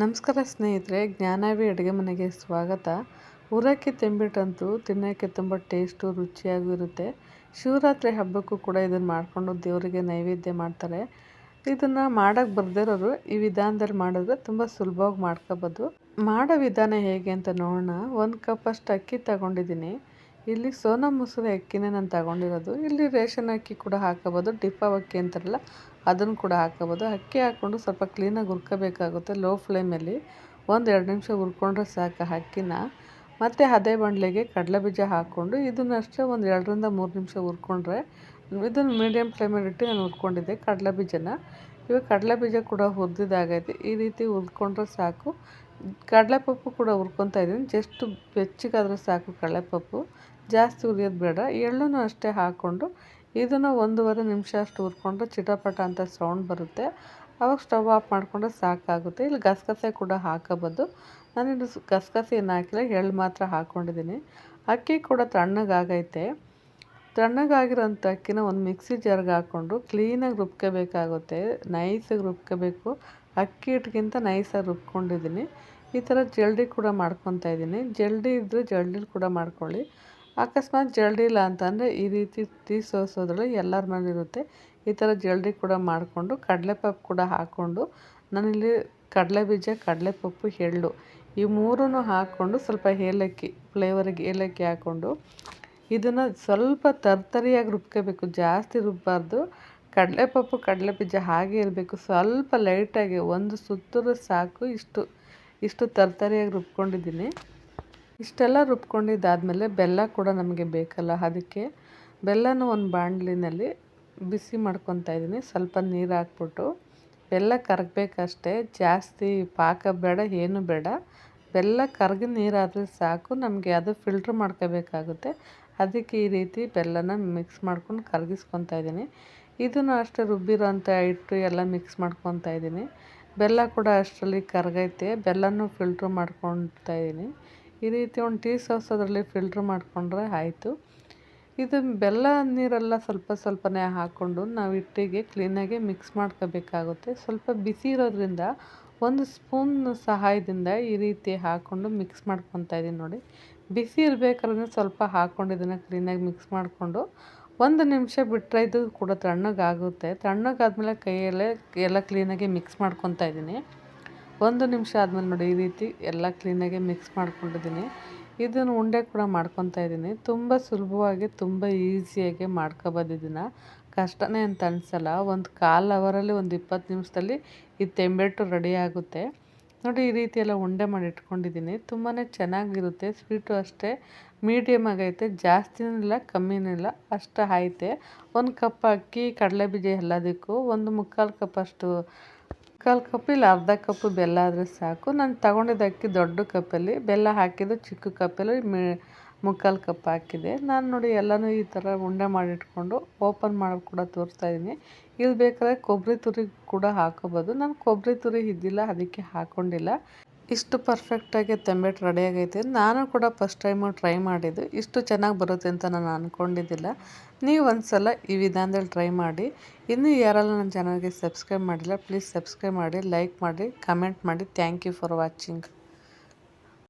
ನಮಸ್ಕಾರ ಸ್ನೇಹಿತರೆ ಜ್ಞಾನವಿ ಅಡುಗೆ ಮನೆಗೆ ಸ್ವಾಗತ. ಊರಕ್ಕಿ ತೆಂಬಿಟ್ಟಂತೂ ತಿನ್ನೋಕ್ಕೆ ತುಂಬ ಟೇಸ್ಟು, ರುಚಿಯಾಗೂ ಇರುತ್ತೆ. ಶಿವರಾತ್ರಿ ಹಬ್ಬಕ್ಕೂ ಕೂಡ ಇದನ್ನು ಮಾಡಿಕೊಂಡು ದೇವರಿಗೆ ನೈವೇದ್ಯ ಮಾಡ್ತಾರೆ. ಇದನ್ನು ಮಾಡೋಕ್ಕೆ ಬರ್ದಿರೋರು ಈ ವಿಧಾನದಲ್ಲಿ ಮಾಡಿದ್ರೆ ತುಂಬ ಸುಲಭವಾಗಿ ಮಾಡ್ಕೋಬೋದು. ಮಾಡೋ ವಿಧಾನ ಹೇಗೆ ಅಂತ ನೋಡೋಣ. ಒಂದು ಕಪ್ ಅಷ್ಟು ಅಕ್ಕಿ ತಗೊಂಡಿದ್ದೀನಿ. ಇಲ್ಲಿ ಸೋನಾ ಮೊಸರು ಅಕ್ಕಿನೇ ನಾನು ತಗೊಂಡಿರೋದು. ಇಲ್ಲಿ ರೇಷನ್ ಅಕ್ಕಿ ಕೂಡ ಹಾಕೋಬೋದು ಡಿಪ್ಪ ಅಕ್ಕಿ ಅಂತಾರಲ್ಲ ಅದನ್ನು ಕೂಡ ಹಾಕೋಬೋದು. ಅಕ್ಕಿ ಹಾಕ್ಕೊಂಡು ಸ್ವಲ್ಪ ಕ್ಲೀನಾಗಿ ಹುರ್ಕೋಬೇಕಾಗುತ್ತೆ ಲೋ ಫ್ಲೇಮಲ್ಲಿ ಒಂದು ಎರಡು ನಿಮಿಷ ಹುರ್ಕೊಂಡ್ರೆ ಸಾಕು ಅಕ್ಕಿನ. ಮತ್ತು ಅದೇ ಕಡಲೆ ಬೀಜ ಹಾಕ್ಕೊಂಡು ಇದನ್ನಷ್ಟೇ ಒಂದು ಎರಡರಿಂದ ಮೂರು ನಿಮಿಷ ಹುರ್ಕೊಂಡ್ರೆ ಇದನ್ನು ಮೀಡಿಯಮ್ ಫ್ಲೇಮಲ್ಲಿ ಇಟ್ಟು ನಾನು ಹುರ್ಕೊಂಡಿದ್ದೆ ಕಡಲೆ ಬೀಜನ. ಇವಾಗ ಕಡಲೆ ಬೀಜ ಕೂಡ ಹುರಿದಿದ್ದಾಗೈತೆ. ಈ ರೀತಿ ಹುರ್ಕೊಂಡ್ರೆ ಸಾಕು. ಕಡಲೆ ಪಪ್ಪು ಕೂಡ ಹುರ್ಕೊತಾ ಇದ್ದೀನಿ. ಜಸ್ಟ್ ಬೆಚ್ಚಿಗಾದ್ರೆ ಸಾಕು ಕಡಲೆಪಪ್ಪು ಜಾಸ್ತಿ ಹುರಿಯೋದು ಬೇಡ. ಎಳ್ಳನ್ನು ಅಷ್ಟೇ ಹಾಕ್ಕೊಂಡು ಇದನ್ನು ಒಂದೂವರೆ ನಿಮಿಷ ಅಷ್ಟು ಹುರ್ಕೊಂಡು ಚಿಟಪಟ ಅಂತ ಸೌಂಡ್ ಬರುತ್ತೆ. ಅವಾಗ ಸ್ಟವ್ ಆಫ್ ಮಾಡಿಕೊಂಡ್ರೆ ಸಾಕಾಗುತ್ತೆ. ಇಲ್ಲಿ ಗಸಗಸೆ ಕೂಡ ಹಾಕೋಬೋದು. ನಾನಿನ್ನು ಗಸಗಸೆ ಏನು ಹಾಕಿಲ್ಲ, ಎಳ್ಳು ಮಾತ್ರ ಹಾಕ್ಕೊಂಡಿದ್ದೀನಿ ಅಕ್ಕಿ ಕೂಡ ತಣ್ಣಗಾಗೈತೆ. ತಣ್ಣಗಾಗಿರೋಂಥ ಅಕ್ಕಿನ ಒಂದು ಮಿಕ್ಸಿ ಜಾರ್ಗೆ ಹಾಕ್ಕೊಂಡು ಕ್ಲೀನಾಗಿ ರುಬ್ಕೋಬೇಕಾಗುತ್ತೆ. ನೈಸಾಗಿ ರುಬ್ಕೋಬೇಕು. ಅಕ್ಕಿ ಹಿಟ್ಗಿಂತ ನೈಸಾಗಿ ರುಬ್ಕೊಂಡಿದ್ದೀನಿ. ಈ ಥರ ಜಲ್ಡಿ ಕೂಡ ಮಾಡ್ಕೊತಾ ಇದ್ದೀನಿ. ಜಲ್ಡಿ ಇದ್ದರೆ ಜಲ್ಡಿಲಿ ಕೂಡ ಮಾಡ್ಕೊಳ್ಳಿ. ಅಕಸ್ಮಾತ್ ಜಲ್ಡಿ ಇಲ್ಲ ಅಂತಂದರೆ ಈ ರೀತಿ ಟೀ ಸೋಸೋದ್ರಲ್ಲಿ ಎಲ್ಲರ ಮನೇಲಿರುತ್ತೆ ಈ ಥರ ಜಲ್ಡಿ ಕೂಡ ಮಾಡಿಕೊಂಡು ಕಡಲೆಪಪ್ಪು ಕೂಡ ಹಾಕ್ಕೊಂಡು ನಾನಿಲ್ಲಿ ಕಡಲೆಬೀಜ, ಕಡಲೆಪಪ್ಪು, ಎಳ್ಳು ಈ ಮೂರೂ ಹಾಕ್ಕೊಂಡು ಸ್ವಲ್ಪ ಏಲಕ್ಕಿ, ಫ್ಲೇವರಿಗೆ ಏಲಕ್ಕಿ ಹಾಕ್ಕೊಂಡು ಇದನ್ನು ಸ್ವಲ್ಪ ತರ್ತರಿಯಾಗಿ ರುಬ್ಕೋಬೇಕು. ಜಾಸ್ತಿ ರುಬ್ಬಾರ್ದು. ಕಡಲೆಪಪ್ಪು, ಕಡಲೆಬೀಜ ಹಾಗೆ ಇರಬೇಕು. ಸ್ವಲ್ಪ ಲೈಟಾಗಿ ಒಂದು ಸುತ್ತರೂ ಸಾಕು. ಇಷ್ಟು ಇಷ್ಟು ತರ್ತರಿಯಾಗಿ ರುಬ್ಕೊಂಡಿದ್ದೀನಿ. ಇಷ್ಟೆಲ್ಲ ರುಬ್ಕೊಂಡಿದ್ದಾದಮೇಲೆ ಬೆಲ್ಲ ಕೂಡ ನಮಗೆ ಬೇಕಲ್ಲ ಅದಕ್ಕೆ. ಬೆಲ್ಲನ ಒಂದು ಬಾಣಲಿನಲ್ಲಿ ಬಿಸಿ ಮಾಡ್ಕೊತಾ ಇದ್ದೀನಿ. ಸ್ವಲ್ಪ ನೀರು ಹಾಕ್ಬಿಟ್ಟು. ಬೆಲ್ಲ ಕರಗಬೇಕಷ್ಟೇ. ಜಾಸ್ತಿ ಪಾಕ ಬೇಡ, ಏನು ಬೇಡ. ಬೆಲ್ಲ ಕರಗಿ ನೀರಾದರೆ ಸಾಕು. ನಮಗೆ ಅದು ಫಿಲ್ಟ್ರ್ ಮಾಡ್ಕೋಬೇಕಾಗುತ್ತೆ. ಅದಕ್ಕೆ ಈ ರೀತಿ ಬೆಲ್ಲನ ಮಿಕ್ಸ್ ಮಾಡ್ಕೊಂಡು ಕರಗಿಸ್ಕೊತಾ ಇದ್ದೀನಿ. ಇದನ್ನು ಅಷ್ಟೇ ರುಬ್ಬಿರೋಂಥ ಹಿಟ್ಟು ಎಲ್ಲ ಮಿಕ್ಸ್ ಮಾಡ್ಕೊತಾ ಇದ್ದೀನಿ. ಬೆಲ್ಲ ಕೂಡ ಅಷ್ಟರಲ್ಲಿ ಕರಗೈತೆ. ಬೆಲ್ಲನೂ ಫಿಲ್ಟ್ರ್ ಮಾಡ್ಕೊತಾ ಇದ್ದೀನಿ. ಈ ರೀತಿ ಒಂದು ಟೀ ಸಾಸ್ ಅದರಲ್ಲಿ ಫಿಲ್ಟ್ರ್ ಮಾಡಿಕೊಂಡ್ರೆ ಆಯಿತು. ಇದು ಬೆಲ್ಲ ನೀರೆಲ್ಲ ಸ್ವಲ್ಪ ಸ್ವಲ್ಪನೇ ಹಾಕ್ಕೊಂಡು ನಾವು ಹಿಟ್ಟಿಗೆ ಕ್ಲೀನಾಗಿ ಮಿಕ್ಸ್ ಮಾಡ್ಕೋಬೇಕಾಗುತ್ತೆ. ಸ್ವಲ್ಪ ಬಿಸಿ ಇರೋದ್ರಿಂದ ಒಂದು ಸ್ಪೂನ್ ಸಹಾಯದಿಂದ ಈ ರೀತಿ ಹಾಕ್ಕೊಂಡು ಮಿಕ್ಸ್ ಮಾಡ್ಕೊತಾ ಇದ್ದೀನಿ ನೋಡಿ. ಬಿಸಿ ಇರಬೇಕಾದ್ರೆ ಸ್ವಲ್ಪ ಹಾಕ್ಕೊಂಡು ಇದನ್ನು ಕ್ಲೀನಾಗಿ ಮಿಕ್ಸ್ ಮಾಡಿಕೊಂಡು ಒಂದು ನಿಮಿಷ ಬಿಟ್ಟರೆ ಇದು ಕೂಡ ತಣ್ಣಗಾಗುತ್ತೆ. ತಣ್ಣಗಾದ್ಮೇಲೆ ಕೈಯಲ್ಲೇ ಎಲ್ಲ ಕ್ಲೀನಾಗಿ ಮಿಕ್ಸ್ ಮಾಡ್ಕೊತಾ ಇದ್ದೀನಿ ಒಂದು ನಿಮಿಷ ಆದಮೇಲೆ ನೋಡಿ ಈ ರೀತಿ ಎಲ್ಲ ಕ್ಲೀನಾಗಿ ಮಿಕ್ಸ್ ಮಾಡ್ಕೊಂಡಿದ್ದೀನಿ. ಇದನ್ನು ಉಂಡೆ ಕೂಡ ಮಾಡ್ಕೊತಾ ಇದ್ದೀನಿ. ತುಂಬ ಸುಲಭವಾಗಿ, ತುಂಬ ಈಸಿಯಾಗಿ ಮಾಡ್ಕೊಬೋದು ಕಷ್ಟನೇ ಅಂತ ಅನಿಸಲ್ಲ. ಒಂದು ಕಾಲು ಅವರಲ್ಲಿ ಒಂದು ಇಪ್ಪತ್ತು ನಿಮಿಷದಲ್ಲಿ ಈ ತೆಂಬೆಟ್ಟು ರೆಡಿ ಆಗುತ್ತೆ. ನೋಡಿ ಈ ರೀತಿ ಎಲ್ಲ ಉಂಡೆ ಮಾಡಿ ಇಟ್ಕೊಂಡಿದ್ದೀನಿ. ತುಂಬಾ ಚೆನ್ನಾಗಿರುತ್ತೆ. ಸ್ವೀಟು ಅಷ್ಟೇ. ಮೀಡಿಯಮ್ ಆಗೈತೆ. ಜಾಸ್ತಿನೂ ಇಲ್ಲ, ಕಮ್ಮಿನೂ ಇಲ್ಲ. ಅಷ್ಟು ಆಯ್ತೆ. ಒಂದು ಕಪ್ ಅಕ್ಕಿ, ಕಡಲೆ ಬೀಜ ಎಲ್ಲದಕ್ಕೂ ಒಂದು ಮುಕ್ಕಾಲು ಕಪ್ ಅಷ್ಟು ಮುಕ್ಕಾಲು ಕಪ್ ಇಲ್ಲ ಅರ್ಧ ಕಪ್ ಬೆಲ್ಲ ಆದರೆ ಸಾಕು. ನಾನು ತಗೊಂಡಿದ್ದ ಅಕ್ಕಿ ದೊಡ್ಡ ಕಪ್ಪಲ್ಲಿ, ಬೆಲ್ಲ ಹಾಕಿದ್ದು ಚಿಕ್ಕ ಕಪ್ಪಲ್ಲಿ, ಮೇ, ಮುಕ್ಕಾಲು ಕಪ್ ಹಾಕಿದೆ. ನಾನು ನೋಡಿ ಎಲ್ಲನೂ ಈ ಥರ ಉಂಡೆ ಮಾಡಿಟ್ಕೊಂಡು ಓಪನ್ ಮಾಡಿ ಕೂಡ ತೋರಿಸ್ತಾ ಇದ್ದೀನಿ ಇದು ಬೇಕಾದ್ರೆ ಕೊಬ್ಬರಿ ತುರಿ ಕೂಡ ಹಾಕೋಬೋದು. ನಾನು ಕೊಬ್ಬರಿ ತುರಿ ಇದ್ದಿಲ್ಲ, ಅದಕ್ಕೆ ಹಾಕ್ಕೊಂಡಿಲ್ಲ ಇಷ್ಟು ಪರ್ಫೆಕ್ಟಾಗಿ ತಂಬೆಟ್ ರೆಡಿ ಆಗೈತೆ. ನಾನು ಕೂಡ ಫಸ್ಟ್ ಟೈಮು ಟ್ರೈ ಮಾಡಿದ್ದು. ಇಷ್ಟು ಚೆನ್ನಾಗಿ ಬರುತ್ತೆ ಅಂತ ನಾನು ಅಂದ್ಕೊಂಡಿದ್ದಿಲ್ಲ ನೀವು ಒಂದು ಸಲ ಈ ವಿಧಾನದಲ್ಲಿ ಟ್ರೈ ಮಾಡಿ. ಇನ್ನೂ ಯಾರೆಲ್ಲ ನನ್ನ ಚಾನಲ್ಗೆ ಸಬ್ಸ್ಕ್ರೈಬ್ ಮಾಡಿಲ್ಲ ಪ್ಲೀಸ್ ಸಬ್ಸ್ಕ್ರೈಬ್ ಮಾಡಿ ಲೈಕ್ ಮಾಡಿ ಕಮೆಂಟ್ ಮಾಡಿ. Thank you for watching